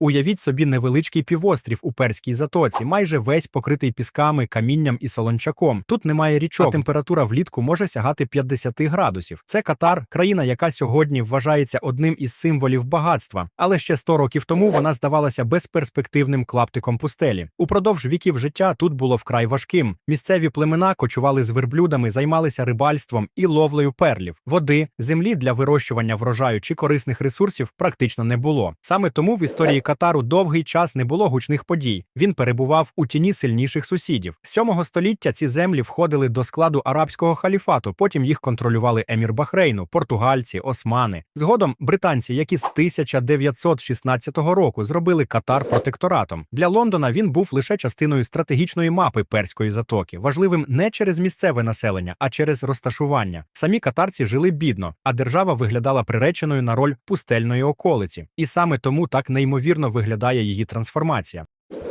Уявіть собі невеличкий півострів у перській затоці, майже весь покритий пісками, камінням і солончаком. Тут немає річок. а Температура влітку може сягати 50 градусів. Це Катар, країна, яка сьогодні вважається одним із символів багатства, але ще 100 років тому вона здавалася безперспективним клаптиком пустелі. Упродовж віків життя тут було вкрай важким. Місцеві племена кочували з верблюдами, займалися рибальством і ловлею перлів. Води, землі для вирощування врожаю чи корисних ресурсів практично не було. Саме тому в історії Катару довгий час не було гучних подій. Він перебував у тіні сильніших сусідів. З 7 століття ці землі входили до складу арабського халіфату. Потім їх контролювали емір Бахрейну, португальці, османи. Згодом британці, які з 1916 року зробили Катар протекторатом. Для Лондона він був лише частиною стратегічної мапи перської затоки, важливим не через місцеве населення, а через розташування. Самі катарці жили бідно, а держава виглядала приреченою на роль пустельної околиці. І саме тому так неймовірно виглядає її трансформація.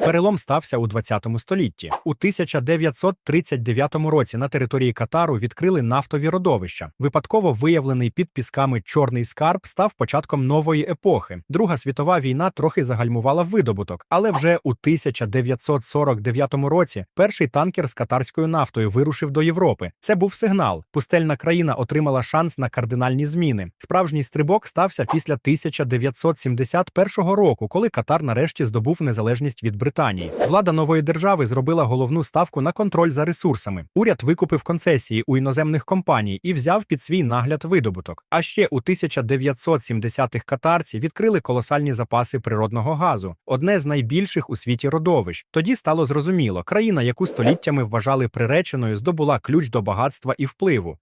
Перелом стався у 20 столітті. У 1939 році на території Катару відкрили нафтові родовища. Випадково виявлений під пісками чорний скарб став початком нової епохи. Друга світова війна трохи загальмувала видобуток, але вже у 1949 році перший танкер з катарською нафтою вирушив до Європи. Це був сигнал. Пустельна країна отримала шанс на кардинальні зміни. Справжній стрибок стався після 1971 року, коли Катар нарешті здобув незалежність від Британії. Влада нової держави зробила головну ставку на контроль за ресурсами. Уряд викупив концесії у іноземних компаній і взяв під свій нагляд видобуток. А ще у 1970-х катарці відкрили колосальні запаси природного газу, одне з найбільших у світі родовищ. Тоді стало зрозуміло, країна, яку століттями вважали приреченою, здобула ключ до багатства і впливу.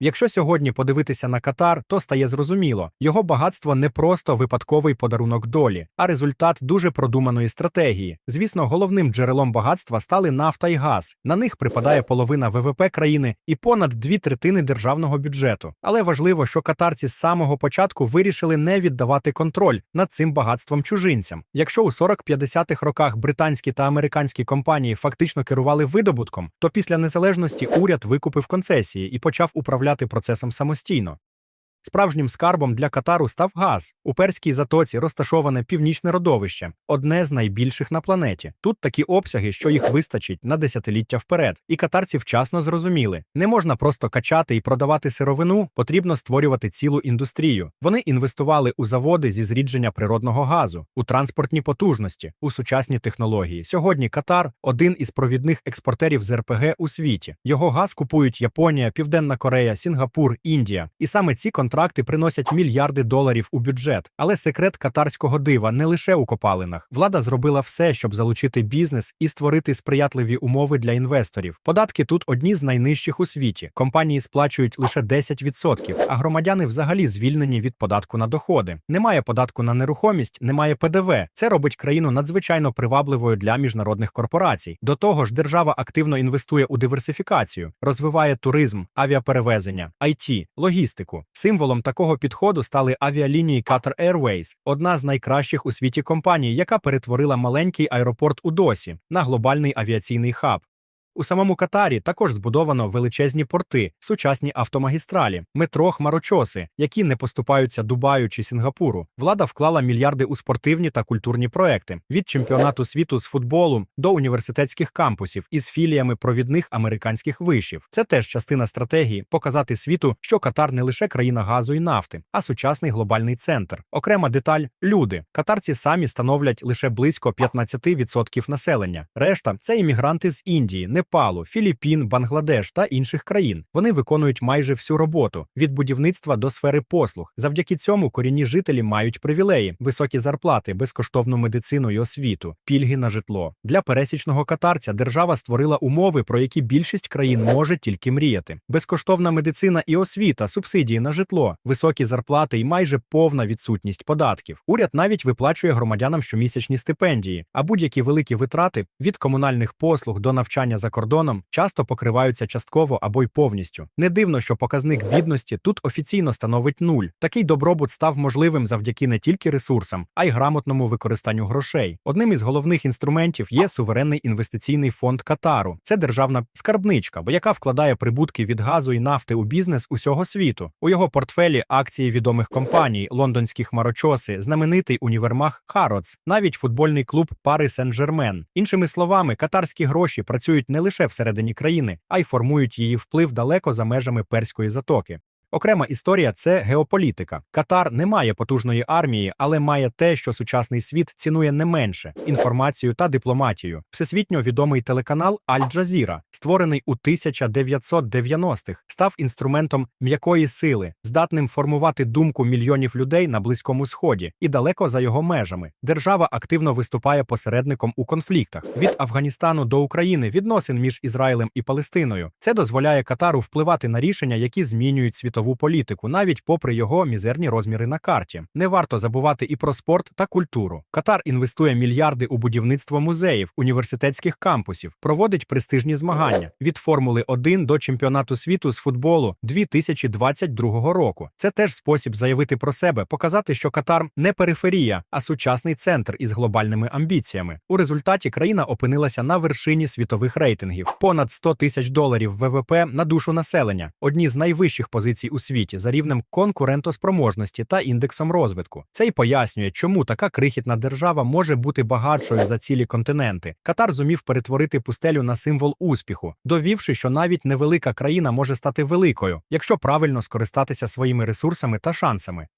Якщо сьогодні подивитися на Катар, то стає зрозуміло, його багатство не просто випадковий подарунок долі, а результат дуже продуманої стратегії. Звісно, головним джерелом багатства стали нафта і газ. На них припадає половина ВВП країни і понад дві третини державного бюджету. Але важливо, що катарці з самого початку вирішили не віддавати контроль над цим багатством чужинцям. Якщо у 40-50-х роках британські та американські компанії фактично керували видобутком, то після незалежності уряд викупив концесії і почав управляти процесом самостійно. Справжнім скарбом для Катару став газ. У перській затоці розташоване північне родовище, одне з найбільших на планеті. Тут такі обсяги, що їх вистачить на десятиліття вперед. І катарці вчасно зрозуміли: не можна просто качати і продавати сировину, потрібно створювати цілу індустрію. Вони інвестували у заводи зі зрідження природного газу, у транспортні потужності, у сучасні технології. Сьогодні Катар один із провідних експортерів з РПГ у світі. Його газ купують Японія, Південна Корея, Сінгапур, Індія. І саме ці контракти контракти приносять мільярди доларів у бюджет. Але секрет катарського дива не лише у копалинах. Влада зробила все, щоб залучити бізнес і створити сприятливі умови для інвесторів. Податки тут одні з найнижчих у світі. Компанії сплачують лише 10%, а громадяни взагалі звільнені від податку на доходи. Немає податку на нерухомість, немає ПДВ. Це робить країну надзвичайно привабливою для міжнародних корпорацій. До того ж, держава активно інвестує у диверсифікацію, розвиває туризм, авіаперевезення, IT, логістику. Символ Символом такого підходу стали авіалінії Qatar Airways, одна з найкращих у світі компаній, яка перетворила маленький аеропорт у досі на глобальний авіаційний хаб. У самому Катарі також збудовано величезні порти, сучасні автомагістралі, метро хмарочоси, які не поступаються Дубаю чи Сінгапуру. Влада вклала мільярди у спортивні та культурні проекти від чемпіонату світу з футболу до університетських кампусів із філіями провідних американських вишів. Це теж частина стратегії показати світу, що Катар не лише країна газу і нафти, а сучасний глобальний центр. Окрема деталь люди. Катарці самі становлять лише близько 15% населення. Решта це іммігранти з Індії. не Непалу, Філіппін, Бангладеш та інших країн. Вони виконують майже всю роботу від будівництва до сфери послуг. Завдяки цьому корінні жителі мають привілеї, високі зарплати, безкоштовну медицину і освіту, пільги на житло. Для пересічного катарця держава створила умови, про які більшість країн може тільки мріяти: безкоштовна медицина і освіта, субсидії на житло, високі зарплати і майже повна відсутність податків. Уряд навіть виплачує громадянам щомісячні стипендії, а будь-які великі витрати від комунальних послуг до навчання за кордоном, часто покриваються частково або й повністю. Не дивно, що показник бідності тут офіційно становить нуль. Такий добробут став можливим завдяки не тільки ресурсам, а й грамотному використанню грошей. Одним із головних інструментів є суверенний інвестиційний фонд Катару. Це державна скарбничка, бо яка вкладає прибутки від газу і нафти у бізнес усього світу. У його портфелі акції відомих компаній, лондонських марочоси, знаменитий універмаг Хароц, навіть футбольний клуб Пари Сен-Жермен. Іншими словами, катарські гроші працюють не лише всередині країни, а й формують її вплив далеко за межами перської затоки. Окрема історія це геополітика. Катар не має потужної армії, але має те, що сучасний світ цінує не менше інформацію та дипломатію. Всесвітньо відомий телеканал Аль-Джазіра, створений у 1990-х, став інструментом м'якої сили, здатним формувати думку мільйонів людей на близькому сході і далеко за його межами. Держава активно виступає посередником у конфліктах від Афганістану до України, відносин між Ізраїлем і Палестиною. Це дозволяє Катару впливати на рішення, які змінюють світову політику, навіть попри його мізерні розміри на карті. Не варто забувати і про спорт та культуру. Катар інвестує мільярди у будівництво музеїв, університетських кампусів, проводить престижні змагання від Формули 1 до чемпіонату світу з футболу 2022 року. Це теж спосіб заявити про себе, показати, що Катар не периферія, а сучасний центр із глобальними амбіціями. У результаті країна опинилася на вершині світових рейтингів. Понад 100 тисяч доларів ВВП на душу населення, одні з найвищих позицій у світі за рівнем конкурентоспроможності та індексом розвитку. Це й пояснює, чому така крихітна держава може бути багатшою за цілі континенти. Катар зумів перетворити пустелю на символ успіху, довівши, що навіть невелика країна може стати великою, якщо правильно скористатися своїми ресурсами та шансами.